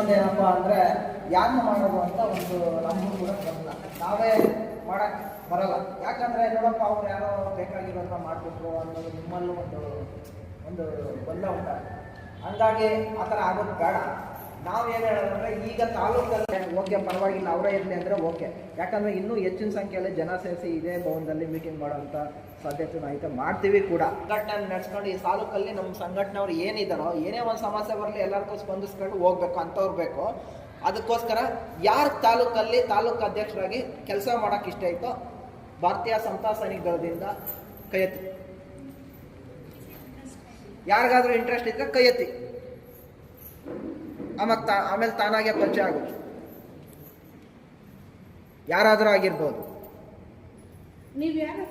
ಇನ್ನೊಂದೇನಪ್ಪ ಅಂದರೆ ಯಾರನ್ನ ಮಾಡೋದು ಅಂತ ಒಂದು ನಮಗೂ ಕೂಡ ಬರಲ್ಲ. ನಾವೇ ಮಾಡಕ್ ಬರಲ್ಲ. ಯಾಕಂದ್ರೆ ನೋಡಪ್ಪ, ಅವ್ರು ಯಾರೋ ಬೇಕಾಗಿರೋದನ್ನ ಮಾಡ್ಬಿಟ್ರು ಅನ್ನೋದು ನಿಮ್ಮಲ್ಲೂ ಒಂದು ಒಂದು ಬಂದ ಉಂಟ. ಹಂಗಾಗಿ ಆ ಥರ ಆಗೋದು ಬೇಡ. ನಾವೇನು ಹೇಳೋದಂದ್ರೆ, ಈಗ ತಾಲೂಕಲ್ಲಿ ಓಕೆ, ಪರವಾಗಿಲ್ಲ, ಅವರೇ ಇರಲಿ ಅಂದರೆ ಓಕೆ. ಯಾಕಂದರೆ ಇನ್ನೂ ಹೆಚ್ಚಿನ ಸಂಖ್ಯೆಯಲ್ಲಿ ಜನ ಸೇರಿಸಿ ಇದೇ ಭವನದಲ್ಲಿ ಮೀಟಿಂಗ್ ಮಾಡೋಂಥ ಸಾಧ್ಯತೆ ಐತೆ ಮಾಡ್ತೀವಿ ಕೂಡ. ಸಂಘಟನೆ ನಡೆಸ್ಕೊಂಡು ಈ ತಾಲೂಕಲ್ಲಿ ನಮ್ಮ ಸಂಘಟನೆಯವ್ರು ಏನಿದ್ದಾರೋ ಏನೇ ಒಂದು ಸಮಸ್ಯೆ ಬರಲಿ ಎಲ್ಲರಿಗೂ ಸ್ಪಂದಿಸ್ಕೊಂಡು ಹೋಗ್ಬೇಕು, ಅಂಥವ್ರು ಬೇಕು. ಅದಕ್ಕೋಸ್ಕರ ಯಾರು ತಾಲೂಕಲ್ಲಿ ತಾಲೂಕು ಅಧ್ಯಕ್ಷರಾಗಿ ಕೆಲಸ ಮಾಡೋಕೆ ಇಷ್ಟ ಇತ್ತೋ ಭಾರತೀಯ ಸಮತಾ ಸೈನಿಕ ಕೈ ಎತ್ತಿ ಯಾರಿಗಾದ್ರೂ ಇಂಟ್ರೆಸ್ಟ್ ಇದ್ರೆ ಕೈ ಎತ್ತಿ ಆಮೇಲೆ ತಾ ಆಮೇಲೆ ತಾನಾಗೆ ಪರಿಚಯ ಆಗುತ್ತೆ. ಯಾರಾದರೂ ಆಗಿರ್ಬೋದು. ನೀವು ಯಾರು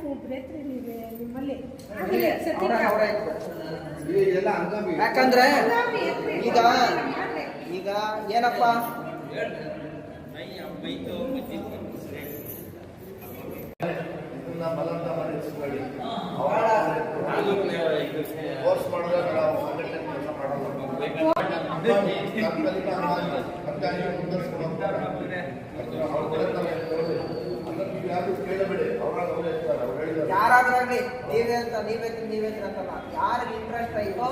ಯಾಕಂದ್ರೆ ಈಗ ಈಗ ಏನಪ್ಪ? ಬಲವಂತ ಮಾಡಿ. ಫೋರ್ಸ್ ನಾವು ಸಂಘಟನೆ ಕೆಲಸ ಮಾಡಲ್ಲ. ತಾತ್ಕಾಲಿಕ ಅನುದಾನ, ಸರ್ಕಾರಿ ಮುಂದುವರ್ಸ್ಕೊಂಡು ಹೋಗ್ತಾರೆ. ಅವ್ರು ಕೊಡ್ತಾರೆ ಅಂತ ಹೇಳಿ. ಅದನ್ನ ನೀವು ಯಾರು ಕೇಳಬೇಡಿ. ಅವ್ರಾಗ ಅವರೇ ಇರ್ತಾರೆ ಅವ್ರು ಹೇಳಿದ್ದಾರೆ. ಯಾರಾದ್ರೂ ಆಗ್ಲಿ ನೀವೇ ಅಂತ ನೀವೇ ನೀವೇ ಅಂತಲ್ಲ. ಯಾರಿಗೆ ಇಂಟ್ರೆಸ್ಟ್ ಐತೋ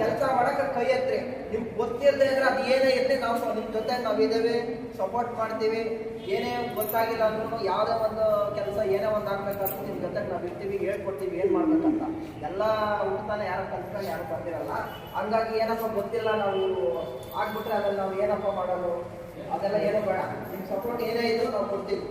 ಕೆಲಸ ಮಾಡಕ್ಕೆ ಕೈ ಎತ್ರಿ ನಿಮ್ಗೆ ಗೊತ್ತಿಲ್ಲದೆ ಅಂದ್ರೆ ಅದು ಏನೇ ಇರಲಿ ನಾವು ನಿಮ್ಮ ನಿಮ್ ಜೊತೆ ನಾವಿದ್ದೇವೆ ಸಪೋರ್ಟ್ ಮಾಡ್ತೀವಿ. ಏನೇ ಗೊತ್ತಾಗಿಲ್ಲ ಅಂದ್ರೂ ಯಾವುದೇ ಒಂದು ಕೆಲಸ ಏನೇ ಒಂದು ಆಗ್ಬೇಕಾದ್ರೂ ನಿಮ್ ಜೊತೆ ನಾವು ಇರ್ತೀವಿ ಹೇಳ್ಕೊಡ್ತೀವಿ ಏನ್ ಮಾಡ್ಬೇಕಂತ. ಎಲ್ಲಾ ಹುಡ್ತಾನೆ ಯಾರು ಕಲ್ತ್ಕೊಂಡು ಯಾರು ಬಂದಿರಲ್ಲ. ಹಂಗಾಗಿ ಏನಪ್ಪ ಗೊತ್ತಿಲ್ಲ ನಾವು ಆಗ್ಬಿಟ್ರೆ ಅದ್ರಲ್ಲಿ ನಾವು ಏನಪ್ಪ ಮಾಡೋದು? ಅದೆಲ್ಲ ಏನೂ ಬೇಡ. ನಿಮ್ ಸಪೋರ್ಟ್ ಏನೇ ಇದ್ರು ನಾವು ಕೊಡ್ತೀವಿ.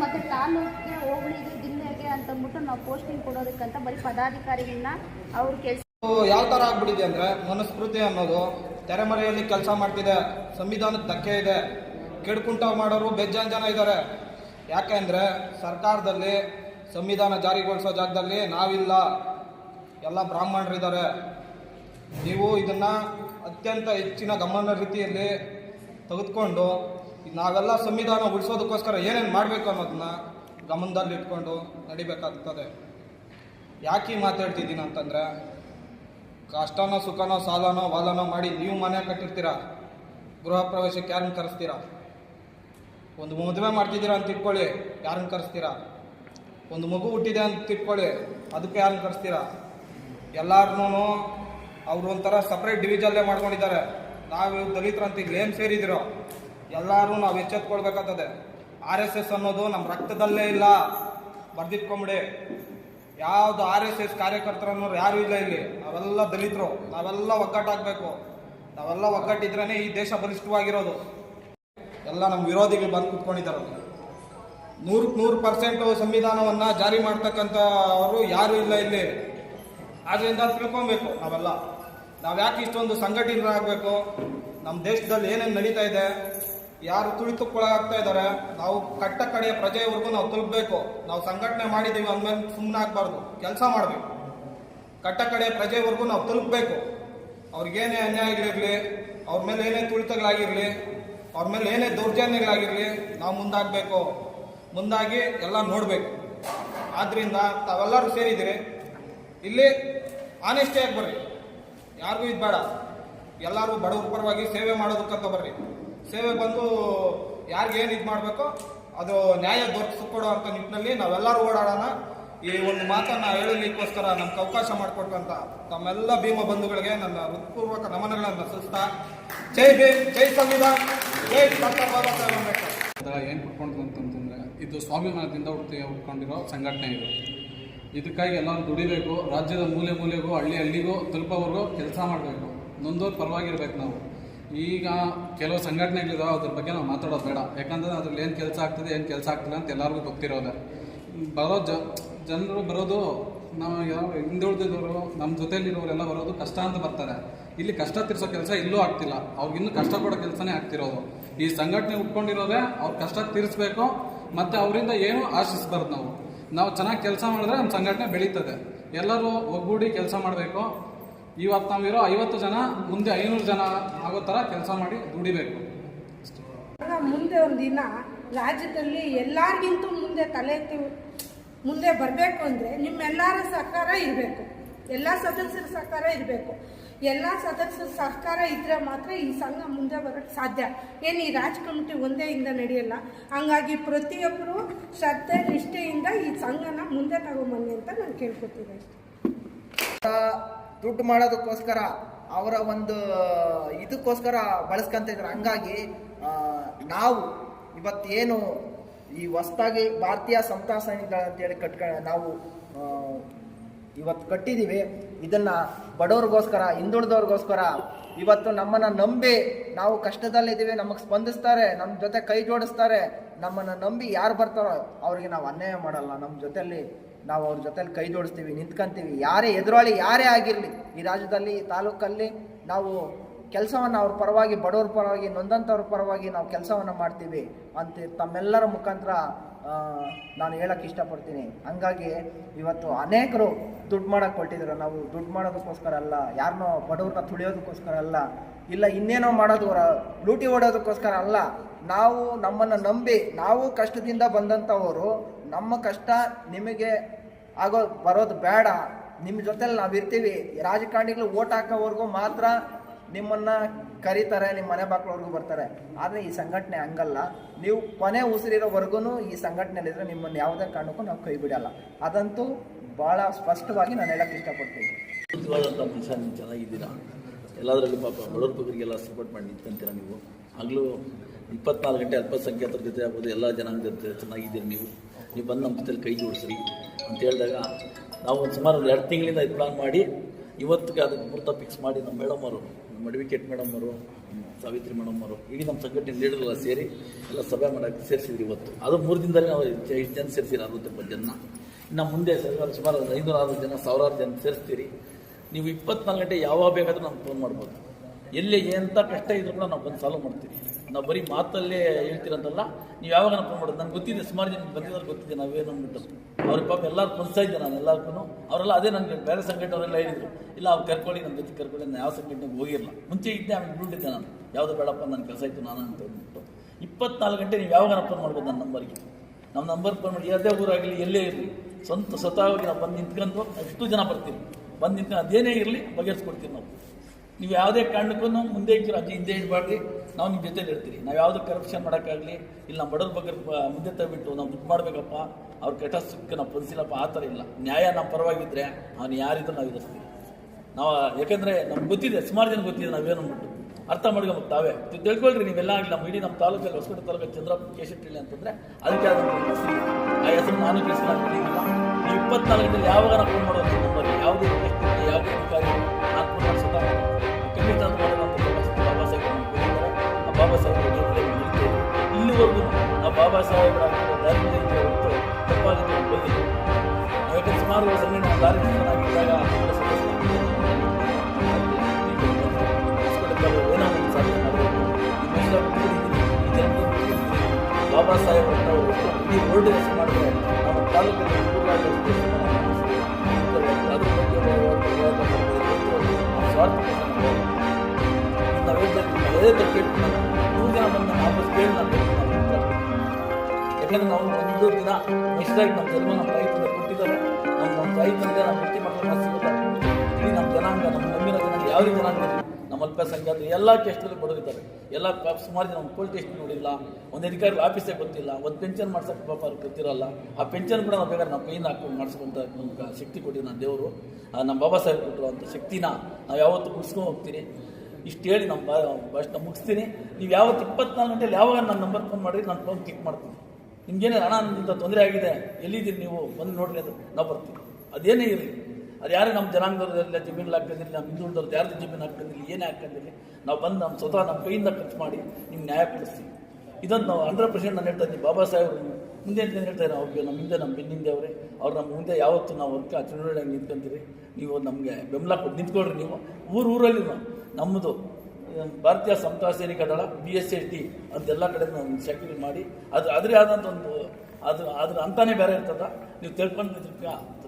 ಮತ್ತೆ ತಾಲೂಕಿಗೆ ಹೋಬಳಿಗೆ ಜಿಲ್ಲೆಗೆ ಅಂತಂದ್ಬಿಟ್ಟು ನಾವು ಪೋಸ್ಟಿಂಗ್ ಕೊಡೋದಕ್ಕಂತ ಬರೀ ಪದಾಧಿಕಾರಿಗಳನ್ನ ಅವ್ರ ಕೆಲಸ ಯಾವ ಥರ ಆಗ್ಬಿಟ್ಟಿದೆ ಅಂದರೆ ಮನುಸ್ಮೃತಿ ಅನ್ನೋದು ತೆರೆಮರೆಯಲ್ಲಿ ಕೆಲಸ ಮಾಡ್ತಿದೆ ಸಂವಿಧಾನಕ್ಕೆ ಧಕ್ಕೆ ಇದೆ ಕೆಡ್ಕುಂಟ ಮಾಡೋರು ಬೇಜಾನ್ ಜನ ಇದ್ದಾರೆ ಯಾಕೆಂದರೆ ಸರ್ಕಾರದಲ್ಲಿ ಸಂವಿಧಾನ ಜಾರಿಗೊಳಿಸೋ ಜಾಗದಲ್ಲಿ ನಾವಿಲ್ಲ, ಎಲ್ಲ ಬ್ರಾಹ್ಮಣರಿದ್ದಾರೆ ನೀವು ಇದನ್ನು ಅತ್ಯಂತ ಹೆಚ್ಚಿನ ಗಮನ ರೀತಿಯಲ್ಲಿ ತೆಗೆದುಕೊಂಡು ನಾವೆಲ್ಲ ಸಂವಿಧಾನ ಉಳಿಸೋದಕ್ಕೋಸ್ಕರ ಏನೇನು ಮಾಡಬೇಕು ಅನ್ನೋದನ್ನ ಗಮನದಲ್ಲಿಟ್ಕೊಂಡು ನಡಿಬೇಕಾಗ್ತದೆ. ಯಾಕೆ ಮಾತಾಡ್ತಿದ್ದೀನಿ ಅಂತಂದರೆ, ಕಷ್ಟನೋ ಸುಖನೋ ಸಾಲನೋ ವಾಲನೋ ಮಾಡಿ ನೀವು ಮನೆ ಕಟ್ಟಿರ್ತೀರ? ಗೃಹ ಪ್ರವೇಶಕ್ಕೆ ಯಾರನ್ನು ಕರೆಸ್ತೀರಾ? ಒಂದು ಮದುವೆ ಮಾಡ್ತಿದ್ದೀರಾ ಅಂತ ಇಟ್ಕೊಳ್ಳಿ, ಯಾರನ್ನು ಕರೆಸ್ತೀರಾ? ಒಂದು ಮಗು ಹುಟ್ಟಿದೆ ಅಂತ ಇಟ್ಕೊಳ್ಳಿ, ಅದಕ್ಕೆ ಯಾರನ್ನು ಕರೆಸ್ತೀರಾ? ಎಲ್ಲಾರನ್ನೂ ಅವ್ರು ಒಂಥರ ಸಪ್ರೇಟ್ ಡಿವಿಜಲ್ಲೇ ಮಾಡ್ಕೊಂಡಿದ್ದಾರೆ. ನಾವು ದಲಿತರು ಅಂತ ಈಗ ಏನು ಸೇರಿದಿರೋ, ಎಲ್ಲರೂ ನಾವು ಎಚ್ಚೆತ್ಕೊಳ್ಬೇಕಾಗ್ತದೆ. ಆರ್ ಎಸ್ ಎಸ್ ಅನ್ನೋದು ನಮ್ಮ ರಕ್ತದಲ್ಲೇ ಇಲ್ಲ. ಬರ್ದಿಟ್ಕೊಂಬಿಡಿ. ಯಾವುದು ಆರ್ ಎಸ್ ಎಸ್ ಕಾರ್ಯಕರ್ತರು ಅನ್ನೋರು ಯಾರೂ ಇಲ್ಲ ಇಲ್ಲಿ. ನಾವೆಲ್ಲ ದಲಿತರು. ನಾವೆಲ್ಲ ಒಗ್ಗಟ್ಟಾಗಬೇಕು. ನಾವೆಲ್ಲ ಒಗ್ಗಟ್ಟಿದ್ರೇ ಈ ದೇಶ ಬಲಿಷ್ಠವಾಗಿರೋದು. ಎಲ್ಲ ನಮ್ಮ ವಿರೋಧಿಗಳು ಬಂದು ಕುತ್ಕೊಂಡಿದ್ದಾರೆ. ನೂರಕ್ಕೆ ನೂರು ಪರ್ಸೆಂಟು ಸಂವಿಧಾನವನ್ನು ಜಾರಿ ಮಾಡ್ತಕ್ಕಂಥವರು ಯಾರೂ ಇಲ್ಲ ಇಲ್ಲಿ. ಆದ್ದರಿಂದ ತಿಳ್ಕೊಬೇಕು ನಾವೆಲ್ಲ. ನಾವು ಯಾಕೆ ಇಷ್ಟೊಂದು ಸಂಘಟಿತರಾಗಬೇಕು? ನಮ್ಮ ದೇಶದಲ್ಲಿ ಏನೇನು ನಡೀತಾ ಇದೆ? ಯಾರು ತುಳಿತುಕ್ಕೊಳಗಾಗ್ತಾ ಇದ್ದಾರೆ? ನಾವು ಕಟ್ಟ ಕಡೆಯ ಪ್ರಜೆಯವರೆಗೂ ನಾವು ತಲುಪಬೇಕು. ನಾವು ಸಂಘಟನೆ ಮಾಡಿದ್ದೀವಿ ಅಂದಮೇಲೆ ಸುಮ್ಮನೆ ಆಗಬಾರ್ದು. ಕೆಲಸ ಮಾಡಬೇಕು. ಕಟ್ಟ ಕಡೆಯ ಪ್ರಜೆಯವರೆಗೂ ನಾವು ತಲುಪಬೇಕು. ಅವ್ರಿಗೇನೇ ಅನ್ಯಾಯಗಳಿರಲಿ ಅವ್ರ ಮೇಲೆ ಏನೇ ತುಳಿತಗಳಾಗಿರಲಿ, ಅವ್ರ ಮೇಲೆ ಏನೇ ದೌರ್ಜನ್ಯಗಳಾಗಿರಲಿ, ನಾವು ಮುಂದಾಗಬೇಕು. ಮುಂದಾಗಿ ಎಲ್ಲ ನೋಡಬೇಕು. ಆದ್ದರಿಂದ ತಾವೆಲ್ಲರೂ ಸೇರಿದ್ದೀರಿ. ಇಲ್ಲಿ ಆನೆಸ್ಟಿಯಾಗಿ ಬರ್ರಿ ಯಾರಿಗೂ ಇದು ಬೇಡ. ಎಲ್ಲರೂ ಬಡವ್ರ ಪರವಾಗಿ ಸೇವೆ ಮಾಡೋದಕ್ಕಂತ ಬರ್ರಿ. ಸೇವೆ ಬಂದು ಯಾರಿಗೇನು ಇದು ಮಾಡಬೇಕು ಅದು ನ್ಯಾಯ ದೊರಕಿಸಿಕೊಡೋ ಅಂತ ನಿಟ್ಟಿನಲ್ಲಿ ನಾವೆಲ್ಲರೂ ಓಡಾಡೋಣ. ಈ ಒಂದು ಮಾತನ್ನು ಹೇಳಲಿಕ್ಕೋಸ್ಕರ ನಮ್ಗೆ ಅವಕಾಶ ಮಾಡಿಕೊಟ್ಟಂತ ತಮ್ಮೆಲ್ಲ ಭೀಮ ಬಂಧುಗಳಿಗೆ ನನ್ನ ಹೃತ್ಪೂರ್ವಕ ನಮನಗಳನ್ನು ಸಲ್ಲಿಸ್ತಾ ಜೈ ಭೀಮ್, ಜೈ ಸಂವಿಧಾನ, ಜೈ ಡಾಕ್ಟರ್ ಬಾಬಾ ಸಾಹೇಬ್ ಏನು ಕುಟ್ಕೊಂಡು ಅಂತಂತಂದರೆ ಇದು ಸ್ವಾಭಿಮಾನದಿಂದ ಹುಟ್ಟಿ ಹುಟ್ಕೊಂಡಿರೋ ಸಂಘಟನೆ ಇದು. ಇದಕ್ಕಾಗಿ ಎಲ್ಲರೂ ದುಡಿಬೇಕು, ರಾಜ್ಯದ ಮೂಲೆ ಮೂಲೆಗೂ, ಹಳ್ಳಿ ಹಳ್ಳಿಗೂ ತಲುಪೋವರೆಗೂ ಕೆಲಸ ಮಾಡಬೇಕು. ನೊಂದೋರು ಪರವಾಗಿರ್ಬೇಕು ನಾವು. ಈಗ ಕೆಲವು ಸಂಘಟನೆಗಳಿದಾವೆ, ಅದ್ರ ಬಗ್ಗೆ ನಾವು ಮಾತಾಡೋದು ಬೇಡ. ಯಾಕಂದರೆ ಅದ್ರಲ್ಲಿ ಏನು ಕೆಲಸ ಆಗ್ತದೆ, ಏನು ಕೆಲಸ ಆಗ್ತಿಲ್ಲ ಅಂತ ಎಲ್ಲರಿಗೂ ಗೊತ್ತಿರೋದೆ. ಬರೋ ಜ, ಜನರು ಬರೋದು, ನಾವು ಯಾವ ಹಿಂದುಳಿದಿದ್ದವರು ನಮ್ಮ ಜೊತೆಯಲ್ಲಿರೋರೆಲ್ಲ ಬರೋದು ಕಷ್ಟ ಅಂತ ಬರ್ತಾರೆ. ಇಲ್ಲಿ ಕಷ್ಟ ತೀರಿಸೋ ಕೆಲಸ ಇಲ್ಲೂ ಆಗ್ತಿಲ್ಲ. ಅವ್ರಿಗಿನ್ನೂ ಕಷ್ಟ ಕೊಡೋ ಕೆಲಸನೇ ಆಗ್ತಿರೋದು. ಈ ಸಂಘಟನೆ ಉಟ್ಕೊಂಡಿರೋದೇ, ಅವ್ರ ಕಷ್ಟ ತೀರಿಸ್ಬೇಕು, ಮತ್ತು ಅವರಿಂದ ಏನು ಆಶಿಸ್ಬಾರ್ದು ನಾವು. ನಾವು ಚೆನ್ನಾಗಿ ಕೆಲಸ ಮಾಡಿದ್ರೆ ನಮ್ಮ ಸಂಘಟನೆ ಬೆಳೀತದೆ. ಎಲ್ಲರೂ ಒಗ್ಗೂಡಿ ಕೆಲಸ ಮಾಡಬೇಕು. ಇವತ್ತು ನಾವಿರೋ ಐವತ್ತು ಜನ, ಮುಂದೆ ಐನೂರು ಜನ ಆಗೋ ಥರ ಕೆಲಸ ಮಾಡಿ ದುಡಿಬೇಕು. ಮುಂದೆ ಒಂದು ದಿನ ರಾಜ್ಯದಲ್ಲಿ ಎಲ್ಲರಿಗಿಂತ ಮುಂದೆ ತಲೆ ಮುಂದೆ ಬರಬೇಕು ಅಂದರೆ ನಿಮ್ಮೆಲ್ಲರ ಸಹಕಾರ ಇರಬೇಕು. ಎಲ್ಲ ಸದಸ್ಯರ ಸಹಕಾರ ಇರಬೇಕು. ಎಲ್ಲ ಸದಸ್ಯರ ಸಹಕಾರ ಇದ್ದರೆ ಮಾತ್ರ ಈ ಸಂಘ ಮುಂದೆ ಬರೋಕ್ಕೆ ಸಾಧ್ಯ. ಏನು ಈ ರಾಜ್ ಕಮಿಟಿ ಒಂದೇ ಇಂದ ನಡೆಯಲ್ಲ. ಹಂಗಾಗಿ ಪ್ರತಿಯೊಬ್ಬರು ಶ್ರದ್ಧೆ, ನಿಷ್ಠೆಯಿಂದ ಈ ಸಂಘನ ಮುಂದೆ ತಗೊಂಬನ್ನಿ ಅಂತ ನಾನು ಕೇಳ್ಕೊತೀನಿ ದುಡ್ಡು ಮಾಡೋದಕ್ಕೋಸ್ಕರ ಅವರ ಒಂದು, ಇದಕ್ಕೋಸ್ಕರ ಬಳಸ್ಕೊಂತ ಇದ್ರು ಹಂಗಾಗಿ ನಾವು ಇವತ್ತೇನು ಈ ಹೊಸ್ದಾಗಿ ಭಾರತೀಯ ಸಮತಾ ಅಂತ ಅಂತೇಳಿ ಕಟ್ಕ, ನಾವು ಇವತ್ತು ಕಟ್ಟಿದ್ದೀವಿ ಇದನ್ನು ಬಡವ್ರಿಗೋಸ್ಕರ, ಹಿಂದುಳಿದವ್ರಿಗೋಸ್ಕರ ಇವತ್ತು ನಮ್ಮನ್ನು ನಂಬಿ ನಾವು ಕಷ್ಟದಲ್ಲಿದ್ದೀವಿ ನಮಗೆ ಸ್ಪಂದಿಸ್ತಾರೆ ನಮ್ಮ ಜೊತೆ ಕೈ ಜೋಡಿಸ್ತಾರೆ. ನಮ್ಮನ್ನು ನಂಬಿ ಯಾರು ಬರ್ತಾರೋ ಅವ್ರಿಗೆ ನಾವು ಅನ್ಯಾಯ ಮಾಡಲ್ಲ. ನಮ್ಮ ಜೊತೆಯಲ್ಲಿ ನಾವು ಅವ್ರ ಜೊತೆಲಿ ಕೈ ಜೋಡಿಸ್ತೀವಿ, ನಿಂತ್ಕೊಂತೀವಿ. ಯಾರೇ ಎದುರಾಳಿ, ಯಾರೇ ಆಗಿರಲಿ, ಈ ರಾಜ್ಯದಲ್ಲಿ ತಾಲೂಕಲ್ಲಿ ನಾವು ಕೆಲಸವನ್ನು ಅವ್ರ ಪರವಾಗಿ, ಬಡವ್ರ ಪರವಾಗಿ, ನೊಂದಂಥವ್ರ ಪರವಾಗಿ ನಾವು ಕೆಲಸವನ್ನು ಮಾಡ್ತೀವಿ ಅಂತ ತಮ್ಮೆಲ್ಲರ ಮುಖಾಂತರ ನಾನು ಹೇಳಕ್ಕೆ ಇಷ್ಟಪಡ್ತೀನಿ. ಹಂಗಾಗಿ ಇವತ್ತು ಅನೇಕರು ದುಡ್ಡು ಮಾಡೋಕ್ಕೆ ಕೊಟ್ಟಿದ್ರು ನಾವು ದುಡ್ಡು ಮಾಡೋದಕ್ಕೋಸ್ಕರ ಅಲ್ಲ ಯಾರನ್ನೋ ಬಡವ್ರನ್ನ ತುಳಿಯೋದಕ್ಕೋಸ್ಕರ ಅಲ್ಲ, ಇಲ್ಲ ಇನ್ನೇನೋ ಮಾಡೋದು ಲೂಟಿ ಹೊಡೋದಕ್ಕೋಸ್ಕರ ಅಲ್ಲ, ನಾವು ನಮ್ಮನ್ನು ನಂಬಿ, ನಾವು ಕಷ್ಟದಿಂದ ಬಂದಂಥವರು, ನಮ್ಮ ಕಷ್ಟ ನಿಮಗೆ ಆಗೋ, ಬರೋದು ಬೇಡ. ನಿಮ್ಮ ಜೊತೆಲಿ ನಾವು ಇರ್ತೀವಿ ರಾಜಕಾರಣಿಗಳು ಓಟ್ ಹಾಕೋವರೆಗೂ ಮಾತ್ರ ನಿಮ್ಮನ್ನ ಕರೀತಾರೆ, ನಿಮ್ಮ ಮನೆ ಬಾಕ್ಲವ್ರಿಗೂ ಬರ್ತಾರೆ. ಆದರೆ ಈ ಸಂಘಟನೆ ಹಂಗಲ್ಲ. ನೀವು ಕೊನೆ ಉಸಿರಿರೋವರೆಗೂ ಈ ಸಂಘಟನೆಯಲ್ಲಿದ್ದರೆ ನಿಮ್ಮನ್ನು ಯಾವುದೇ ಕಾರಣಕ್ಕೂ ನಾವು ಕೈ ಬಿಡಲ್ಲ. ಅದಂತೂ ಭಾಳ ಸ್ಪಷ್ಟವಾಗಿ ನಾನು ಹೇಳಕ್ಕೆ ಇಷ್ಟಪಡ್ತೀನಿ. ಮನುಷ್ಯ ನೀವು ಚೆನ್ನಾಗಿದ್ದೀರಾ? ಎಲ್ಲದರಲ್ಲೂ ಪಾಪ ಬಡವ್ರ ಬಗ್ಗರಿಗೆಲ್ಲ ಸಪೋರ್ಟ್ ಮಾಡಿ ನಿಂತ್ಕೊಂತೀರ ನೀವು? ಆಗಲೂ ಇಪ್ಪತ್ನಾಲ್ಕು ಗಂಟೆ ಅಲ್ಪಸಂಖ್ಯಾತರ ಜೊತೆ ಆಗ್ಬೋದು, ಎಲ್ಲ ಜನಾಂಗ ಜೊತೆ ಚೆನ್ನಾಗಿದ್ದೀರಿ ನೀವು? ನೀವು ಬಂದು ನಮ್ಮ ಜೊತೆಲಿ ಕೈ ಜೋಡಿಸ್ರಿ ಅಂತ ಹೇಳಿದಾಗ ನಾವು ಒಂದು ಸುಮಾರು ಎರಡು ತಿಂಗಳಿಂದ ಇದು ಪ್ಲಾನ್ ಮಾಡಿ ಇವತ್ತಿಗೆ ಅದಕ್ಕೆ ಮುಹೂರ್ತ ಫಿಕ್ಸ್ ಮಾಡಿ ನಮ್ಮ ಮೇಡಮ್ ಅವರು ನಮ್ಮ ಅಡ್ವಿಕೇಟ್ ಮೇಡಮ್ ಅವರು ಸಾವಿತ್ರಿ ಮೇಡಮ್ ಅವರು, ಇಡೀ ನಮ್ಮ ಸಂಘಟನೆ ಲೀಡರ್ಗಳ ಸೇರಿ ಎಲ್ಲ ಸಭೆ ಮಾಡೋಕ್ಕೆ ಸೇರಿಸಿದ್ರಿ ಇವತ್ತು. ಅದು ಮೂರು ದಿನದಲ್ಲಿ ನಾವು ಎಷ್ಟು ಜನ ಸೇರಿಸಿರಿ ಅರವತ್ತೆಪ್ಪತ್ತು ಜನ. ಇನ್ನು ಮುಂದೆ ಸರ್ಕಾರ ಸುಮಾರು ಐನೂರು ಆರು ಜನ, ಸಾವಿರಾರು ಜನ ಸೇರಿಸ್ತೀರಿ. ನೀವು ಇಪ್ಪತ್ನಾಲ್ಕು ಗಂಟೆ ಯಾವಾಗ ಬೇಕಾದರೂ ನಮ್ಗೆ ಫೋನ್ ಮಾಡ್ಬೋದು. ಎಲ್ಲಿ ಎಂಥ ಕಷ್ಟ ಇದ್ರೂ ಕೂಡ ನಾವು ಬಂದು ಸಾಲ್ವ್ ಮಾಡ್ತೀವಿ. ನಾವು ಬರೀ ಮಾತಲ್ಲೇ ಹೇಳ್ತೀರಂತಲ್ಲ, ನೀವು ಯಾವಾಗ ಫೋನ್ ಮಾಡೋದು ನನಗೆ ಗೊತ್ತಿದೆ, ಸುಮಾರು ಜನ ಬಂದಿದ್ದಾರೆ ಗೊತ್ತಿದೆ, ನಾವೇನು ಅಂದ್ಬಿಟ್ಟು. ಅವ್ರ ಪಾಪ ಎಲ್ಲರೂ ಕೊನ್ಸ್ತಾ ಇದ್ದೆ ನಾನು ಎಲ್ಲರಿಗೂ ಅವರೆಲ್ಲ ಅದೇ ನನಗೆ ಬೇರೆ ಸಂಘಟನೆಯವರೆಲ್ಲ ಹೇಳಿದ್ರು. ಇಲ್ಲ, ಅವ್ರು ಕರ್ಕೊಳ್ಳಿ, ನನ್ನ ಜೊತೆ ಕರ್ಕೊಳ್ಳಿ, ನಾನು ಯಾವ ಸಂಘಟನೆಗೆ ಹೋಗಿರಲ್ಲ ಮುಂಚೆ ಇದ್ದೆ, ಆಮೇಲೆ ಬಿಟ್ಟಿದ್ದೆ ನಾನು. ಯಾವುದು ಬೇಡಪ್ಪ, ನನ್ನ ಕೆಲಸ ಇತ್ತು, ನಾನು ಅಂತ ಅಂದ್ಬಿಟ್ಟು. ಇಪ್ಪತ್ನಾಲ್ಕು ಗಂಟೆ ನೀವು ಯಾವಾಗ ಫೋನ್ ಮಾಡ್ಬೋದು ನನ್ನ ನಂಬರ್ಗೆ ನಮ್ಮ ನಂಬರ್ ಫೋನ್ ಮಾಡಿ, ಯಾವುದೇ ಊರಾಗಲಿ, ಎಲ್ಲೇ ಇರಲಿ. ಸ್ವಂತ, ಸ್ವತಃವಾಗಿ ನಾವು ಬಂದು ನಿಂತ್ಕೊಂಡು ಎಷ್ಟು ಜನ ಬರ್ತೀವಿ. ಬಂದು ನಿಂತ್ಕೊಂಡು ಅದೇನೇ ಇರಲಿ, ಬಗೆಹರಿಸ್ಕೊಡ್ತೀವಿ ನಾವು. ನೀವು ಯಾವುದೇ ಕಾರಣಕ್ಕೂ ಮುಂದೆ ಇಟ್ಟಿರೋ ಅದು ಹಿಂದೆ ಇಡಬಾರ್ದು ನಾವು ನಿಮ್ಮ ಜೊತೆಲಿ ಇರ್ತೀರಿ ನಾವು ಯಾವುದೇ ಕರಪ್ಷನ್ ಮಾಡೋಕ್ಕಾಗಲಿ, ಇಲ್ಲ ನಮ್ಮ ಬಡವ್ರ ಬಗ್ಗೆ ಮುಂದೆ ತಗಬಿಟ್ಟು ನಾವು ದುಡ್ಡು ಮಾಡಬೇಕಪ್ಪ, ಅವ್ರ ಕೆಟ್ಟ ಸುಖ ನಾವು ಪಡಿಸಿಲ್ಲಪ್ಪ ಆ ಥರ ಇಲ್ಲ. ನ್ಯಾಯ ನಮ್ಮ ಪರವಾಗಿದ್ದರೆ ಅವ್ನು ಯಾರಿದ್ರು ನಾವು ಇರಿಸ್ತೀವಿ ನಾವು, ಯಾಕೆಂದರೆ ನಮ್ಗೆ ಗೊತ್ತಿದೆ, ಸುಮಾರು ಜನ ಗೊತ್ತಿದೆ ನಾವೇನು ಅಂದ್ಬಿಟ್ಟು. ಅರ್ಥ ಮಾಡ್ಕೊಬೇಕು ತಾವೇ. ತಿಳ್ಕೊಳ್ರಿ, ನೀವೆಲ್ಲ ಆಗಲಿ, ನಮ್ಮ ಇಡೀ ನಮ್ಮ ತಾಲೂಕಲ್ಲಿ, ಹೊಸಕೋಟೆ ತಾಲೂಕು ಚಂದ್ರಪ್ಪ ಕೇಶಟ್ಟಿಳ್ಳಿ ಅಂತಂದರೆ ಅದಕ್ಕೆ. ಆ ಹೆಸರು ನಾನು ಕಳಿಸಲಾಗಿಲ್ಲ ನೀವು ಇಪ್ಪತ್ನಾಲ್ಕು ಗಂಟೆಲಿ ಯಾವಾಗ ನಾವು ಫೋನ್ ಮಾಡೋದು? ನಂಬರ್ ಯಾವುದೇ ಯಾವುದೇ ಬಾಬಾ ಸಾಹೇಬರ ದಾರಿ ಹೊರತು ತಪ್ಪಾಗಿ ಬಂದಿಲ್ಲ ಯಾಕಂದ್ರೆ ಸುಮಾರು ಸಂಘಟನೆ ದಾರಿ ಆಗಿದ್ದಾಗ ಏನೋ ಒಂದು ಸಾಧನೆ ಮಾಡಬೇಕು ಈ ದೇಶದ ಹುಡುಗರಿಗೆ ಈ ಜನರಿಗೆ ಬಾಬಾ ಸಾಹೇಬ್ ಅವರು ಈ ವರ್ಲ್ಡ್ ಹೆಸರು ಮಾಡಿದ್ರೆ ನಮ್ಮ ತಾಲೂಕಿನ ಊರಾಗ ಅದ್ರ ಬಗ್ಗೆ ಸ್ವಾರ್ಥ ನಾವು ಅದೇ ತಪ್ಪಿಟ್ಟು ನೂರು ಜನ ಬಂದು ವಾಪಸ್ ಕೇಳಿ ನಾನು ಯಾಕಂದ್ರೆ ನಾವು ಒಂದು ದಿನ ಇಷ್ಟಾಗಿ ನಮ್ಮ ಜನ್ಮ ನಮ್ಮ ತಾಯಿ ತಂದೆ ಕೊಟ್ಟಿದ್ದಾರೆ ನಮ್ಮ ನಮ್ಮ ತಾಯಿ ತಂದೆ ನಮ್ಮ ಹೆಂಡತಿ ಮಕ್ಕಳ ಸಿಗುತ್ತೆ. ಇಡೀ ನಮ್ಮ ಜನಾಂಗ, ನಮ್ಮ ನಂಬಿನ ಜನಾಂಗ ಯಾವ ರೀತಿ ಜನಾಂಗ ನಮ್ಮ ಅಲ್ಪಸಂಖ್ಯಾತರು ಎಲ್ಲ ಟೆಸ್ಟಲ್ಲಿ ಬಡವಿದ್ದಾರೆ ಎಲ್ಲ ಸುಮಾರು ಜನ ಪೋಲ್ ಟೆಸ್ಟ್ ನೋಡಿಲ್ಲ. ಒಂದು ಅಧಿಕಾರಿ ಆಫೀಸೇ ಗೊತ್ತಿಲ್ಲ. ಒಂದು ಪೆನ್ಷನ್ ಮಾಡ್ಸೋಕೆ ಪಾಪ ಅವ್ರಿಗೆ ಗೊತ್ತಿರಲ್ಲ. ಆ ಪೆನ್ಷನ್ ಕೂಡ ನಾವು ಬೇಕಾದ್ರೆ ನಾವು ಕೈಯಿಂದ ಹಾಕೊಂಡು ಮಾಡಿಸ್ಕೊಂತ ನಮ್ಗೆ ಶಕ್ತಿ ಕೊಟ್ಟಿದ್ದು ನಾನು ದೇವರು. ನಮ್ಮ ಬಾಬಾ ಸಾಹೇಬ್ ಕೊಟ್ಟರು ಅಂತ ಶಕ್ತಿನ ನಾವು ಯಾವತ್ತು ಮುಗಿಸ್ಕೊಂಡು ಹೋಗ್ತೀನಿ. ಇಷ್ಟು ಹೇಳಿ ನಮ್ಮ ಭಾಷಣ ಮುಗಿಸ್ತೀನಿ. ನೀವು ಯಾವತ್ತು ಇಪ್ಪತ್ನಾಲ್ಕು ಗಂಟೆಯಲ್ಲಿ ಯಾವಾಗ ನನ್ನ ನಂಬರ್ ಫೋನ್ ಮಾಡಿದ್ರೆ, ನಾನು ಫೋನ್ ಕ್ಲಿಕ್ ಮಾಡ್ತೀನಿ. ನಿಮ್ಗೇನೇ ಹಣ ನಿಮ್ಮಿಂದ ತೊಂದರೆ ಆಗಿದೆ, ಎಲ್ಲಿದ್ದೀರಿ ನೀವು? ಬಂದು ನೋಡ್ರಿ ಅದು, ನಾವು ಬರ್ತೀವಿ. ಅದೇನೇ ಇರಲಿ. ಅದು ಯಾರು ನಮ್ಮ ಜನಾಂಗದಲ್ಲ ಜಮೀನು ಹಾಕೋದಿಲ್ಲ ನಮ್ಮ ಹಿಂದುಳಿದವ್ರದ್ದು ಯಾರ್ದು ಜಮೀನು ಹಾಕೋದಿಲ್ಲ ಏನೇ ಹಾಕೋದಿಲ್ಲ ನಾವು ಬಂದು ನಮ್ಮ ಸ್ವತಃ ನಮ್ಮ ಕೈಯಿಂದ ಖರ್ಚು ಮಾಡಿ ನಿಮ್ಗೆ ನ್ಯಾಯ ಕೊಡಿಸ್ತೀವಿ. ಇದನ್ನು ನಾವು ಹಂಡ್ರೆಡ್ ಪರ್ಸೆಂಟ್ ನಾನು ಹೇಳ್ತಾ ಇದ್ದೀನಿ. ಬಾಬಾ ಸಾಹೇಬರು ಮುಂದೆ ಅಂತ ಹೇಳ್ತಾ ಇದ್ದಾರೆ? ಅವ್ರಿಗೆ ನಮ್ಮ ಹಿಂದೆ ನಮ್ಮ ಬೆನ್ನಿಂದೆ ಅವರೇ. ಅವ್ರು ನಮ್ಮ ಮುಂದೆ ಯಾವತ್ತು ನಾವು ವರ್ಕ ಚುನಾವಣೆ ನಿಂತ್ಕೊಂತೀರಿ. ನೀವು ನಮಗೆ ಬೆಂಬಲ ಕೊಟ್ಟು ನಿಂತ್ಕೊಳ್ರಿ ನೀವು. ಊರು ಊರಲ್ಲಿ ನಮ್ಮದು ಭಾರತೀಯ ಸಮತಾ ಸೈನಿಕ ದಳ ಬಿ ಎಸ್ ಎಸ್ ಟಿ ಅಂತೆಲ್ಲ ಕಡೆ ನಾನು ಶಾಖೆಗಳು ಮಾಡಿ. ಅದು ಅದರೇ ಆದಂಥ ಒಂದು, ಅದು, ಅದ್ರ ಅಂತಾನೆ ಬೇರೆ ಇರ್ತದ. ನೀವು ತಿಳ್ಕೊಂಡು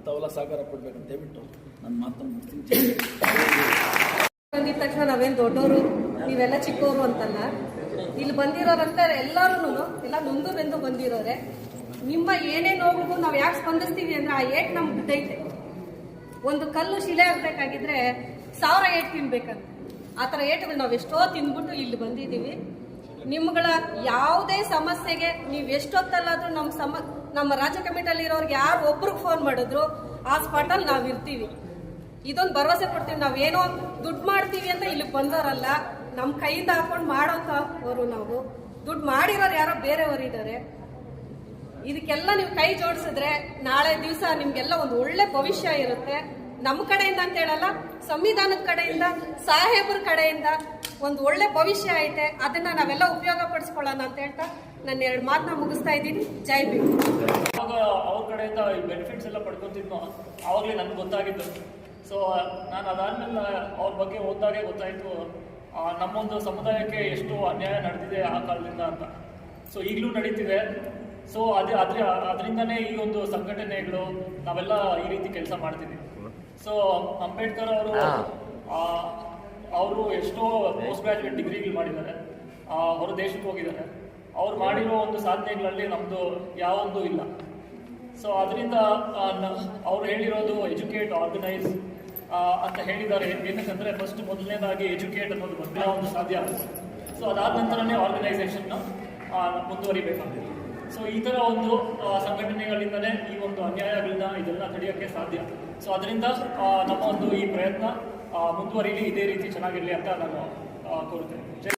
ತಾವೆಲ್ಲ ಸಹಕಾರ ಕೊಡ್ಬೇಕಂತ ದಯವಿಟ್ಟು ನನ್ನ ಮಾತನ್ನು ಮುಗಿಸ್ತೀನಿ ತಕ್ಷಣ ನಾವೇನು ದೊಡ್ಡವರು ನೀವೆಲ್ಲ ಚಿಕ್ಕವರು ಅಂತಲ್ಲ. ಇಲ್ಲಿ ಬಂದಿರೋರಂತ ಎಲ್ಲರೂ ಎಲ್ಲ ನೊಂದು ಬೆಂದು ಬಂದಿರೋರೆ. ನಿಮ್ಮ ಏನೇ ನೋವಿಗೂ ನಾವು ಯಾಕೆ ಸ್ಪಂದಿಸ್ತೀವಿ ಅಂದ್ರೆ ಆ ಏಟ್ ನಮ್ಗೆ ಬಿದ್ದೈತೆ ಒಂದು ಕಲ್ಲು ಶಿಲೆ ಆಗ್ಬೇಕಾಗಿದ್ರೆ ಸಾವಿರ ಏಟ್ ತಿನ್ಬೇಕಂತ. ಆ ಥರ ಏಟುಗಳು ನಾವು ಎಷ್ಟೋ ತಿಂದ್ಬಿಟ್ಟು ಇಲ್ಲಿ ಬಂದಿದ್ದೀವಿ. ನಿಮ್ಗಳ ಯಾವುದೇ ಸಮಸ್ಯೆಗೆ ನೀವು ಎಷ್ಟೊತ್ತಲ್ಲಾದರೂ ನಮ್ಮ ಸಮ, ನಮ್ಮ ರಾಜ್ಯ ಕಮಿಟಿಯಲ್ಲಿ ಇರೋರಿಗೆ ಯಾರು ಒಬ್ರಿಗೆ ಫೋನ್ ಮಾಡಿದ್ರು, ಆ ಸ್ಪಾಟಲ್ಲಿ ನಾವು ಇರ್ತೀವಿ. ಇದೊಂದು ಭರವಸೆ ಕೊಡ್ತೀವಿ. ನಾವೇನೋ ದುಡ್ಡು ಮಾಡ್ತೀವಿ ಅಂತ ಇಲ್ಲಿಗೆ ಬಂದವರಲ್ಲ ನಮ್ಮ ಕೈಯಿಂದ ಹಾಕೊಂಡು ಮಾಡೋಂಥವ್ರು ನಾವು. ದುಡ್ಡು ಮಾಡಿರೋರು ಯಾರೋ ಬೇರೆಯವರು ಇದ್ದಾರೆ ಇದಕ್ಕೆಲ್ಲ ನೀವು ಕೈ ಜೋಡಿಸಿದ್ರೆ ನಾಳೆ ದಿವಸ ನಿಮಗೆಲ್ಲ ಒಂದು ಒಳ್ಳೆ ಭವಿಷ್ಯ ಇರುತ್ತೆ. ನಮ್ಮ ಕಡೆಯಿಂದ ಅಂತ ಹೇಳಲ್ಲ, ಸಂವಿಧಾನದ ಕಡೆಯಿಂದ, ಸಾಹೇಬ್ರ ಕಡೆಯಿಂದ ಒಂದು ಒಳ್ಳೆ ಭವಿಷ್ಯ ಐತೆ, ಅದನ್ನ ನಾವೆಲ್ಲ ಉಪಯೋಗ ಪಡಿಸ್ಕೊಳ್ಳೋಣ ಅಂತ ಹೇಳ್ತಾ ನಾನು ಎರಡು ಮಾತನ್ನ ಮುಗಿಸ್ತಾ ಇದ್ದೀನಿ. ಜೈ ಬಿ ಅವ್ರ ಕಡೆಯಿಂದ ಈ ಬೆನಿಫಿಟ್ಸ್ ಎಲ್ಲ ಪಡ್ಕೊತಿದ್ನೋ ಆವಾಗಲೇ ನನ್ಗೆ ಗೊತ್ತಾಗಿತ್ತು. ಸೊ ನಾನು ಅದಾದ್ಮೇಲೆ ಅವ್ರ ಬಗ್ಗೆ ಓದ್ದಾಗೆ ಗೊತ್ತಾಯಿತು. ನಮ್ಮೊಂದು ಸಮುದಾಯಕ್ಕೆ ಎಷ್ಟು ಅನ್ಯಾಯ ನಡೆದಿದೆ ಆ ಕಾಲದಿಂದ ಅಂತ. ಸೊ ಈಗಲೂ ನಡೀತಿದೆ. ಸೊ ಅದೇ ಅದ್ರ ಅದರಿಂದನೇ ಈ ಒಂದು ಸಂಘಟನೆಗಳು ನಾವೆಲ್ಲ ಈ ರೀತಿ ಕೆಲಸ ಮಾಡ್ತಿದ್ದೀವಿ. ಸೊ ಅಂಬೇಡ್ಕರ್ ಅವರು ಅವರು ಎಷ್ಟೋ ಪೋಸ್ಟ್ ಗ್ರಾಜುಯೇಟ್ ಡಿಗ್ರಿಗಳು ಮಾಡಿದ್ದಾರೆ. ಅವರು ಹೊರ ದೇಶಕ್ಕೆ ಹೋಗಿದ್ದಾರೆ. ಅವ್ರು ಮಾಡಿರೋ ಒಂದು ಸಾಧನೆಗಳಲ್ಲಿ ನಮ್ಮದು ಯಾವೊಂದು ಇಲ್ಲ. ಸೊ ಅದರಿಂದ ಅವ್ರು ಹೇಳಿರೋದು ಎಜುಕೇಟ್ ಆರ್ಗನೈಸ್ ಅಂತ ಹೇಳಿದ್ದಾರೆ. ಏನಕ್ಕಂದ್ರೆ ಫಸ್ಟ್ ಮೊದಲನೇದಾಗಿ ಎಜುಕೇಟ್ ಅನ್ನೋದು ಮೊದಲ ಒಂದು ಸಾಧ್ಯ ಸೊ ಅದಾದ ನಂತರನೇ ಆರ್ಗನೈಸೇಷನ್ ಮುಂದುವರಿಬೇಕಾಗುತ್ತೆ. ಸೊ ಈ ಥರ ಒಂದು ಸಂಘಟನೆಗಳಿಂದಲೇ ಈ ಒಂದು ಅನ್ಯಾಯಗಳನ್ನ ಇದೆಲ್ಲ ತಡೆಯೋಕ್ಕೆ ಸಾಧ್ಯ. ಸೊ ಅದರಿಂದ ನಮ್ಮ ಒಂದು ಈ ಪ್ರಯತ್ನ ಮುಂದುವರಿಲಿ ಇದೇ ರೀತಿ ಚೆನ್ನಾಗಿರಲಿ ಅಂತ ನಾನು ಆ, Thank ಜೈ